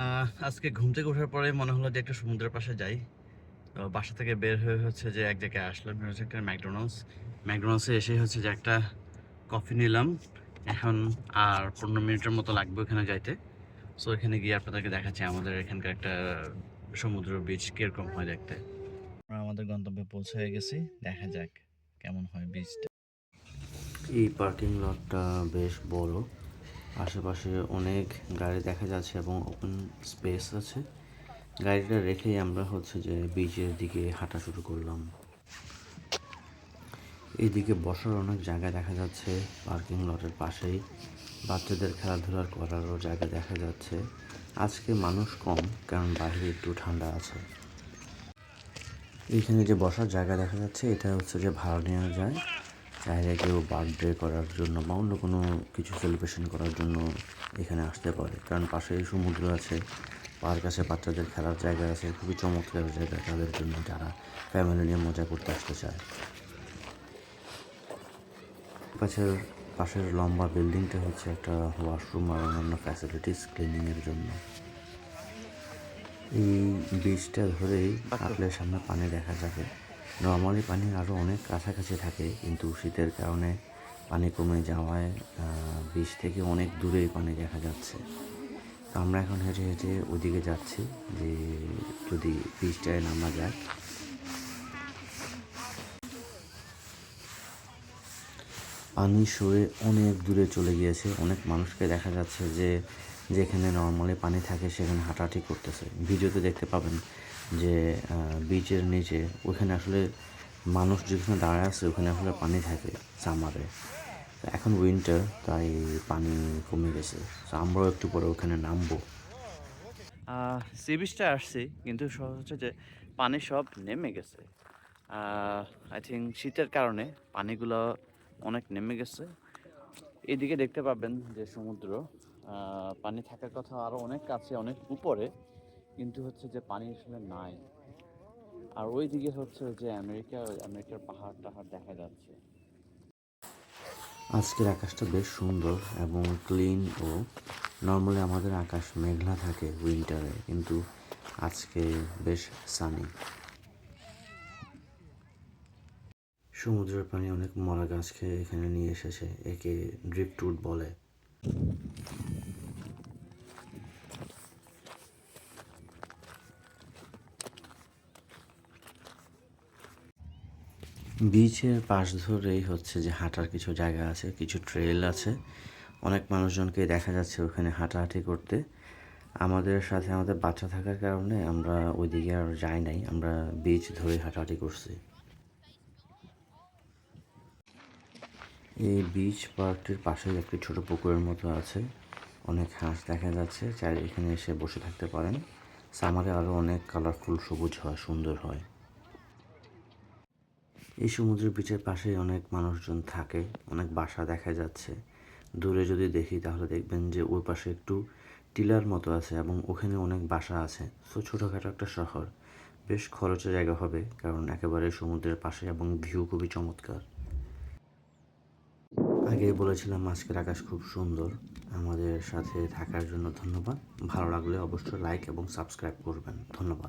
আহ, আজকে ঘুম থেকে ওঠার পরে মনে হলো যে একটা সমুদ্রের পাশে যাই। তো বাসা থেকে বের হয়ে হচ্ছে যে এক জায়গায় আসলাম হচ্ছে একটা ম্যাকডোনাল্ডস। ম্যাকডোনাল্ডসে এসে হচ্ছে যে একটা কফি নিলাম। এখন আর পনেরো মিনিটের মতো লাগবে ওখানে যাইতে। সো এখানে গিয়ে আপনাদেরকে দেখাচ্ছি আমাদের এখানকার একটা সমুদ্র বিচ কীরকম হয় দেখতে। আমরা আমাদের গন্তব্যে পৌঁছে গেছি। দেখা যাক কেমন হয় বিচটা এই পার্কিং লটটা বেশ বড়। আশেপাশে অনেক গাড়ি দেখা যাচ্ছে এবং ওপেন স্পেস আছে। গাড়িটা রেখেই আমরা হচ্ছে যে বিচের দিকে হাঁটা শুরু করলাম। এইদিকে বসার অনেক জায়গা দেখা যাচ্ছে পার্কিং লটের পাশেই। বাচ্চাদের খেলাধুলার করারও জায়গা দেখা যাচ্ছে। আজকে মানুষ কম, কারণ বাইরে একটু ঠান্ডা আছে। এইখানে যে বসার জায়গা দেখা যাচ্ছে, এটা হচ্ছে যে ভাড়া নেওয়া যায় চাইলে কেউ বার্থডে করার জন্য বা অন্য কোনো কিছু সেলিব্রেশন করার জন্য এখানে আসতে পারে। কারণ পাশে সমুদ্র আছে পার্ক আছে বাচ্চাদের খেলার জায়গা আছে খুবই চমৎকার জায়গা তাদের জন্য যারা ফ্যামিলি নিয়ে মজা করতে আসতে চায়। পাশের পাশের লম্বা বিল্ডিংটা হচ্ছে একটা ওয়াশরুম আর অন্যান্য ফ্যাসিলিটিস ক্লিনিংয়ের জন্য। এই বীজটা ধরেই হাঁটলে সামনে পানি দেখা যাবে। নর্মালি পানি আরও অনেক কাছাকাছি থাকে, কিন্তু শীতের কারণে পানি কমে যাওয়ায় বীজ থেকে অনেক দূরেই পানি দেখা যাচ্ছে। তো আমরা এখন হেঁটে হেঁটে ওদিকে যাচ্ছি, যে যদি বীজটায় নামা যায়। পানি সরে অনেক দূরে চলে গিয়েছে। অনেক মানুষকে দেখা যাচ্ছে যে যেখানে নর্মালি পানি থাকে, সেখানে হাঁটাহাঁটি করতেছে। ভিডিওতে দেখতে পাবেন যে বিচের নিচে, ওখানে আসলে মানুষ যেখানে দাঁড়ায় আছে, ওখানে আসলে পানি থাকে সামারে এখন উইন্টার তাই পানি কমে গেছে। তো আমরাও একটু পরে ওখানে নামবো। সি বিচটা আসছি, কিন্তু হচ্ছে যে, পানি সব নেমে গেছে। আই থিঙ্ক শীতের কারণে পানিগুলো অনেক নেমে গেছে। এদিকে দেখতে পাবেন যে সমুদ্র পানি থাকার কথা আরও অনেক কাছে, অনেক উপরে, কিন্তু হচ্ছে যে পানি আসলে নাই। আর ওই দিকে হচ্ছে যে আমেরিকা, আমেরিকার পাহাড় টাহাড় দেখা যাচ্ছে। আজকের আকাশটা বেশ সুন্দর এবং ক্লিন ও নর্মালি আমাদের আকাশ মেঘলা থাকে উইন্টারে, কিন্তু আজকে বেশ সানি। সমুদ্রের পানি অনেক মরা গাছকে এখানে নিয়ে এসেছে, একে ড্রিপ টুট বলে। বিচের পাশ ধরেই হচ্ছে যে হাঁটার কিছু জায়গা আছে, কিছু ট্রেল আছে। অনেক মানুষজনকে দেখা যাচ্ছে ওখানে হাঁটাহাঁটি করতে। আমাদের সাথে আমাদের বাচ্চা থাকার কারণে আমরা ওইদিকে আর যাই নাই, আমরা বিচ ধরে হাঁটাহাঁটি করছি। এই বিচ পার্কটির পাশেই একটি ছোট পুকুরের মতো আছে। অনেক হাঁস দেখা যাচ্ছে চাই এখানে এসে বসে থাকতে পারেন। সামারে আরও অনেক কালারফুল সবুজ হয়, সুন্দর হয়। এই সমুদ্রের বিচের পাশেই অনেক মানুষজন থাকে, অনেক বাসা দেখা যাচ্ছে। দূরে যদি দেখি তাহলে দেখবেন যে ওই পাশে একটু টিলার মতো আছে এবং ওখানে অনেক বাসা আছে। সো ছোটোখাটো একটা শহর। বেশ খরচের জায়গা হবে, কারণ একেবারে সমুদ্রের পাশে এবং ভিউ খুবই চমৎকার। আগে বলেছিলাম আজকের আকাশ খুব সুন্দর। আমাদের সাথে থাকার জন্য ধন্যবাদ। ভালো লাগলে অবশ্যই লাইক এবং সাবস্ক্রাইব করবেন। ধন্যবাদ।